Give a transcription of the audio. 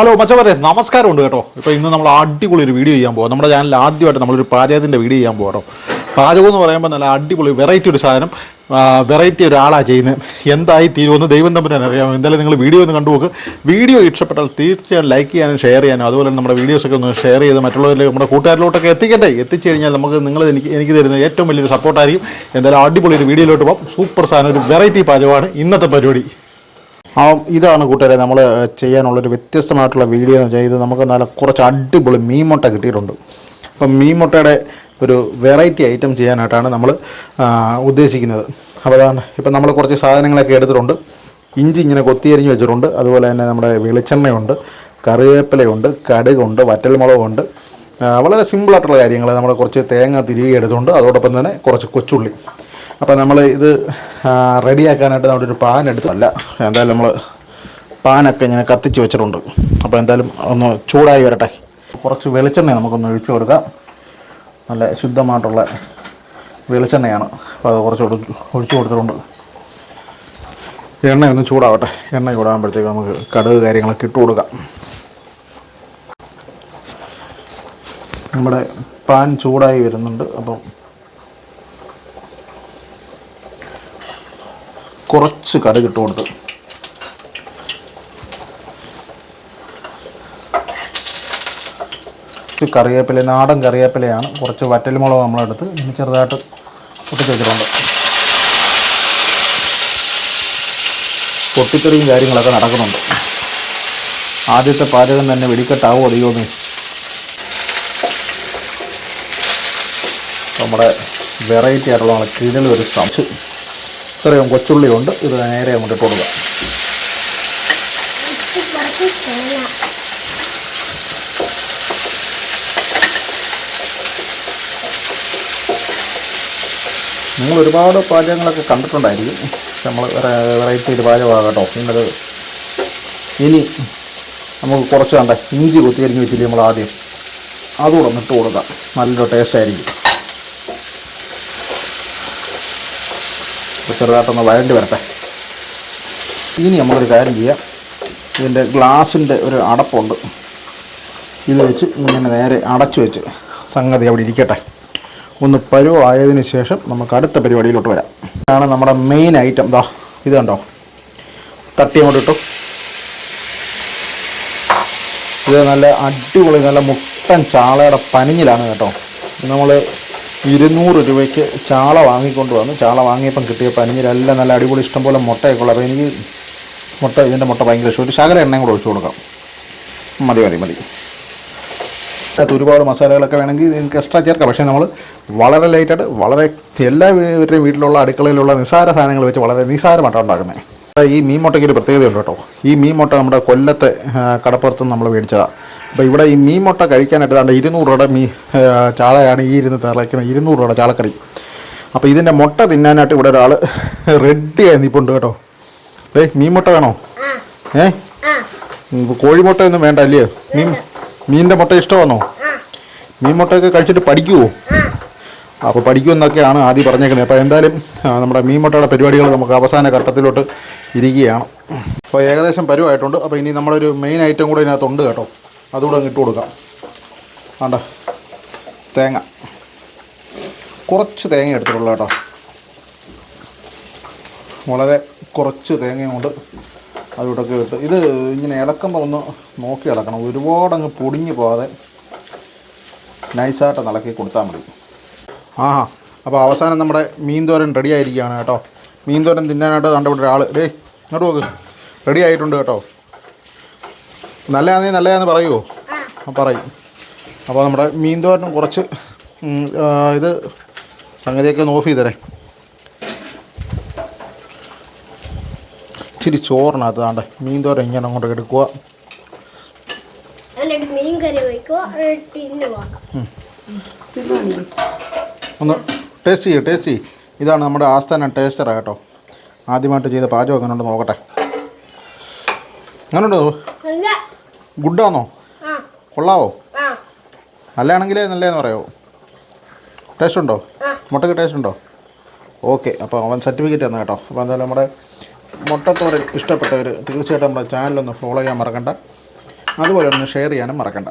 Hello മച്ചവരെ നമസ്കാരമുണ്ട് കേട്ടോ. ഇപ്പോൾ ഇന്ന് നമ്മൾ അടിപൊളി ഒരു വീഡിയോ ചെയ്യാൻ പോകാം നമ്മുടെ ചാനലിൽ ആദ്യമായിട്ട് നമ്മളൊരു പാചകത്തിന്റെ വീഡിയോ ചെയ്യാൻ പോകാം പാചകം എന്ന് പറയുമ്പോൾ നല്ല അടിപൊളി വെറൈറ്റി ഒരു സാധനം. വെറൈറ്റി ഒരാളാണ് ചെയ്യുന്നത്. എന്തായി തീരുമെന്ന് ദൈവം തമ്മിൽ അറിയാം എന്തായാലും നിങ്ങൾ വീഡിയോ ഒന്ന് കണ്ടു നോക്ക് വീഡിയോ ഇഷ്ടപ്പെട്ടാൽ തീർച്ചയായും ലൈക്ക് ചെയ്യാനും ഷെയർ ചെയ്യാനും അതുപോലെ നമ്മുടെ വീഡിയോസൊക്കെ ഒന്ന് ഷെയർ ചെയ്ത് മറ്റുള്ളവരിലേക്ക് നമ്മുടെ കൂട്ടുകാരിലോട്ടൊക്കെ എത്തിക്കട്ടെ എത്തിച്ചു കഴിഞ്ഞാൽ നമുക്ക് നിങ്ങൾ എനിക്ക് എനിക്ക് തരുന്ന ഏറ്റവും വലിയൊരു സപ്പോർട്ടായിരിക്കും എന്തായാലും അടിപൊളി ഒരു വീഡിയോയിലോട്ട് പോകാം സൂപ്പർ സാധനം ഒരു വെറൈറ്റി പാചകമാണ് ഇന്നത്തെ പരിപാടി. ആ ഇതാണ് കൂട്ടുകാരെ നമ്മൾ ചെയ്യാനുള്ളൊരു വ്യത്യസ്തമായിട്ടുള്ള വീഡിയോ എന്ന് വെച്ചാൽ ഇത് നമുക്ക് നല്ല കുറച്ച് അടിപൊളി മീൻ മുട്ട കിട്ടിയിട്ടുണ്ട്. അപ്പം മീൻ മുട്ടയുടെ ഒരു വെറൈറ്റി ഐറ്റം ചെയ്യാനായിട്ടാണ് നമ്മൾ ഉദ്ദേശിക്കുന്നത്. അപ്പോൾ അതാണ് ഇപ്പം നമ്മൾ കുറച്ച് സാധനങ്ങളൊക്കെ എടുത്തിട്ടുണ്ട്. ഇഞ്ചി ഇങ്ങനെ കൊത്തിയരിഞ്ഞ് വെച്ചിട്ടുണ്ട്. അതുപോലെ തന്നെ നമ്മുടെ വെളിച്ചെണ്ണയുണ്ട് കറിവേപ്പിലയുണ്ട് കടുകുണ്ട് വറ്റൽമുളകുണ്ട്. വളരെ സിമ്പിളായിട്ടുള്ള കാര്യങ്ങൾ നമ്മൾ കുറച്ച് തേങ്ങ തിരികെ എടുത്തുകൊണ്ട് അതോടൊപ്പം തന്നെ കുറച്ച് കൊച്ചുള്ളി. അപ്പോൾ നമ്മൾ ഇത് റെഡിയാക്കാനായിട്ട് നമ്മുടെ ഒരു പാൻ എടുത്തല്ല എന്തായാലും നമ്മൾ പാനൊക്കെ ഇങ്ങനെ കത്തിച്ച് വെച്ചിട്ടുണ്ട്. അപ്പോൾ എന്തായാലും ഒന്ന് ചൂടായി വരട്ടെ. കുറച്ച് വെളിച്ചെണ്ണ നമുക്കൊന്ന് ഒഴിച്ചു കൊടുക്കാം. നല്ല ശുദ്ധമായിട്ടുള്ള വെളിച്ചെണ്ണയാണ്. അപ്പോൾ അത് കുറച്ച് ഒഴിച്ചു കൊടുത്തിട്ടുണ്ട്. എണ്ണ ഒന്ന് ചൂടാവട്ടെ. എണ്ണ ചൂടാകുമ്പോഴത്തേക്ക് നമുക്ക് കടുക് കാര്യങ്ങളൊക്കെ ഇട്ട് കൊടുക്കാം. നമ്മുടെ പാൻ ചൂടായി വരുന്നുണ്ട്. അപ്പം കുറച്ച് കടുക് ഇട്ട് കൊടുത്ത്. ഇത് കറിവേപ്പില നാടൻ കറിവേപ്പിലയാണ്. കുറച്ച് വറ്റൽമുളക് നമ്മളെടുത്ത് ഇനി ചെറുതായിട്ട് പൊട്ടിച്ച് വെച്ചിട്ടുണ്ട്. പൊട്ടിത്തെറിയും കാര്യങ്ങളൊക്കെ നടക്കുന്നുണ്ട്. ആദ്യത്തെ പാചകം തന്നെ വെടിക്കെട്ടാവോ അധികമൊന്നും നമ്മുടെ വെറൈറ്റി ആയിട്ടുള്ള നമ്മുടെ കിഴൽ ഒരു സംശയം ഇത്രയും കൊച്ചുള്ളി ഉണ്ട് ഇത് നേരെ അങ്ങോട്ട് ഇട്ട് നിങ്ങൾ ഒരുപാട് പാചകങ്ങളൊക്കെ കണ്ടിട്ടുണ്ടായിരിക്കും. നമ്മൾ വെറൈറ്റി ഒരു പാചകമാണ് കേട്ടോ ഇനി നമുക്ക് കുറച്ച് കണ്ട ഇഞ്ചി കുത്തിയരിഞ്ഞ് വെച്ചില്ലേ നമ്മൾ ആദ്യം അതുകൂടെ ഒന്ന് ഇട്ട് കൊടുക്കാം. നല്ലൊരു ടേസ്റ്റ് ആയിരിക്കും. ചെറുതായിട്ടൊന്ന് വഴണ്ടി വരട്ടെ. ഇനി നമ്മളൊരു കാര്യം ചെയ്യാം. ഇതിന്റെ ഗ്ലാസിന്റെ ഒരു അടപ്പുണ്ട്. ഇത് വെച്ച് ഇങ്ങനെ നേരെ അടച്ചു വെച്ച് സംഗതി അവിടെ ഇരിക്കട്ടെ. ഒന്ന് പരുവായതിന് ശേഷം നമുക്ക് അടുത്ത പരിപാടിയിലോട്ട് വരാം. ഇതാണ് നമ്മുടെ മെയിൻ ഐറ്റം ദാ ഇത് കണ്ടോ? തട്ടി അങ്ങോട്ട് ഇട്ടു. ഇത് നല്ല അടിപൊളി നല്ല മുട്ടൻ ചാളയുടെ പനിഞ്ഞിലാണ് കേട്ടോ. നമ്മൾ ഇരുന്നൂറ് രൂപയ്ക്ക് ചാള വാങ്ങിക്കൊണ്ട് വന്നു. ചാള വാങ്ങിയപ്പം കിട്ടിയ പനിഞ്ഞിലെല്ലാം നല്ല അടിപൊളി ഇഷ്ടംപോലെ മുട്ടയൊക്കെ ഉള്ളത് അപ്പോൾ എനിക്ക് മുട്ട ഇതിന്റെ മുട്ട ഭയങ്കര ഇഷ്ടം. ഒരു ശകല എണ്ണയും കൂടെ ഒഴിച്ചു കൊടുക്കാം. മതി മതി മതി. അതിനകത്ത് ഒരുപാട് മസാലകളൊക്കെ വേണമെങ്കിൽ നിങ്ങൾക്ക് എക്സ്ട്രാ ചേർക്കാം. പക്ഷേ നമ്മൾ വളരെ ലൈറ്റായിട്ട് വളരെ എല്ലാ എല്ലാവരുടെയും വീട്ടിലുള്ള അടുക്കളയിലുള്ള നിസാര സാധനങ്ങൾ വെച്ച് വളരെ നിസാരമായിട്ടാണ് ഉണ്ടാക്കുന്നത്. ഈ മീൻ മുട്ടയ്ക്ക് ഒരു പ്രത്യേകതയുണ്ട് കേട്ടോ. ഈ മീൻ മുട്ട നമ്മുടെ കൊല്ലത്തെ കടപ്പുറത്ത് നമ്മൾ മേടിച്ചതാണ് അപ്പോൾ ഇവിടെ ഈ മീൻ മുട്ട കഴിക്കാനായിട്ട് ദാണ്ട് ഇരുന്നൂറ് രൂപയുടെ മീ ചാളയാണ് ഈ ഇരുന്ന് തിളയ്ക്കുന്നത് ഇരുന്നൂറ് രൂപയുടെ ചാളക്കറി. അപ്പോൾ ഇതിന്റെ മുട്ട തിന്നാനായിട്ട് ഇവിടെ ഒരാൾ റെഡിയായി നിൽപ്പുണ്ട് കേട്ടോ. ഏയ് മീൻ മുട്ട വേണോ? ഏ? കോഴിമുട്ടയൊന്നും വേണ്ട അല്ലയോ മീൻ മീനിന്റെ മുട്ട ഇഷ്ടമാണോ? മീൻ മുട്ടയൊക്കെ കഴിച്ചിട്ട് പഠിക്കുമോ അപ്പോൾ പഠിക്കുമെന്നൊക്കെയാണ് ആദ്യം പറഞ്ഞേക്കുന്നത്. അപ്പോൾ എന്തായാലും നമ്മുടെ മീൻ മുട്ടയുടെ പരിപാടികൾ നമുക്ക് അവസാന ഘട്ടത്തിലോട്ട് ഇരിക്കുകയാണ്. അപ്പോൾ ഏകദേശം പരുവായിട്ടുണ്ട്. അപ്പോൾ ഇനി നമ്മളൊരു മെയിൻ ഐറ്റം കൂടെ ഇതിനകത്തുണ്ട് കേട്ടോ. അതുകൂടെ അങ്ങ് ഇട്ട് കൊടുക്കാം. വേണ്ട തേങ്ങ. കുറച്ച് തേങ്ങ എടുത്തിട്ടുള്ളൂ കേട്ടോ. വളരെ കുറച്ച് തേങ്ങയും കൊണ്ട് അതിവിടൊക്കെ ഇട്ട് ഇത് ഇങ്ങനെ ഇളക്കുമ്പോൾ ഒന്ന് നോക്കി ഇളക്കണം. ഒരുപാട് അങ്ങ് പൊടിഞ്ഞു പോകാതെ നൈസായിട്ട് ഇളക്കി കൊടുത്താൽ മതി. ആഹാ. അപ്പോൾ അവസാനം നമ്മുടെ മീൻതോരൻ റെഡി ആയിരിക്കുകയാണ് കേട്ടോ. മീൻതോരൻ തിന്നാനായിട്ട് കണ്ടുപിടിച്ച ആൾ ഡേ ഇങ്ങോട്ട് നോക്ക്. റെഡി ആയിട്ടുണ്ട് കേട്ടോ. നല്ലതാന്നേ നല്ലതാന്ന് പറയുമോ പറയും. അപ്പോൾ നമ്മുടെ മീൻ തോരനും കുറച്ച് ഇത് സംഗതിയൊക്കെ ഒന്ന് ഓഫ് ചെയ്തരേ. ഇച്ചിരി ചോറിനകത്ത് താണ്ടെ മീൻ തോരൻ ഇങ്ങനെ അങ്ങോട്ട് എടുക്കുക ഒന്ന് ടേസ്റ്റ് ചെയ്യ് ടേസ്റ്റ് ചെയ്യ്. ഇതാണ് നമ്മുടെ ആസ്ഥാന ടേസ്റ്ററാണ് കേട്ടോ. ആദ്യമായിട്ട് ചെയ്ത പാചകം അങ്ങനെ ഉണ്ട് നോക്കട്ടെ. അങ്ങനെ ഉണ്ടോ ഗുഡാണോ കൊള്ളാവോ? ആ. നല്ലതാണെങ്കിലേ നല്ലതെന്ന് പറയാമോ ടേസ്റ്റ് ഉണ്ടോ. മുട്ടയ്ക്ക് ടേസ്റ്റ് ഉണ്ടോ ഓക്കെ അപ്പോൾ അവൻ സർട്ടിഫിക്കറ്റ് തന്നു കേട്ടോ. അപ്പോൾ എന്തായാലും നമ്മുടെ മുട്ടത്തോരൻ ഇഷ്ടപ്പെട്ടവർ തീർച്ചയായിട്ടും നമ്മുടെ ചാനലൊന്ന് ഫോളോ ചെയ്യാൻ മറക്കണ്ട. അതുപോലെ ഒന്ന് ഷെയർ ചെയ്യാനും മറക്കണ്ട.